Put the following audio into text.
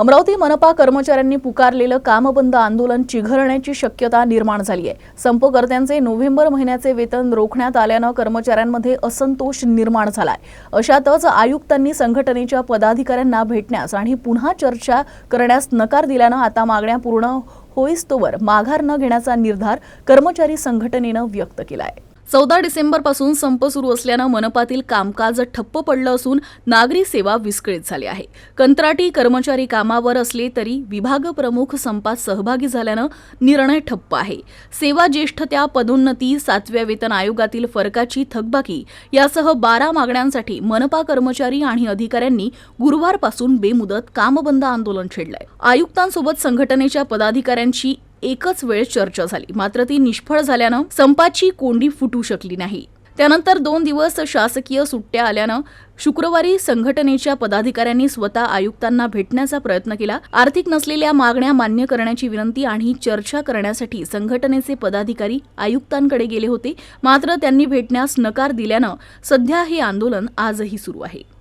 अमरावती मनपा कर्मचाऱ्यांनी पुकारलेलं कामबंद आंदोलन चिघळण्याची शक्यता निर्माण झाली आहे संपकर्त्यांचे नोव्हेंबर महिन्याचे वेतन रोखण्यात आल्यानं कर्मचाऱ्यांमध्ये असंतोष निर्माण झालाय. अशातच आयुक्तांनी संघटनेच्या पदाधिकाऱ्यांना भेटण्यास आणि पुन्हा चर्चा करण्यास नकार दिल्यानं आता मागण्या पूर्ण होईस्तोवर माघार न घेण्याचा निर्धार कर्मचारी संघटनेनं व्यक्त केलाय. चौदा डिसेंबरपासून संप सुरू असल्यानं मनपातील कामकाज ठप्प पडलं असून नागरी सेवा विस्कळीत झाली आहे. कंत्राटी कर्मचारी कामावर असले तरी विभाग प्रमुख संपात सहभागी झाल्यानं निर्णय ठप्प आहे. सेवा ज्येष्ठत्या पदोन्नती सातव्या वेतन आयोगातील फरकाची थकबाकी यासह बारा मागण्यांसाठी मनपा कर्मचारी आणि अधिकाऱ्यांनी गुरुवारपासून बेमुदत कामबंद आंदोलन छेडलंय. आयुक्तांसोबत संघटनेच्या पदाधिकाऱ्यांची एकच वेळ चर्चा झाली. मात्र ती निष्फळ झाल्यानं संपाची कोंडी फुटू शकली नाही. त्यानंतर दोन दिवस शासकीय सुट्ट्या आल्यानं शुक्रवारी संघटनेच्या पदाधिकाऱ्यांनी स्वतः आयुक्तांना भेटण्याचा प्रयत्न केला. आर्थिक नसलेल्या मागण्या मान्य करण्याची विनंती आणि चर्चा करण्यासाठी संघटनेचे पदाधिकारी आयुक्तांकडे गेले होते. मात्र त्यांनी भेटण्यास नकार दिल्यानं सध्या हे आंदोलन आजही सुरू आहे.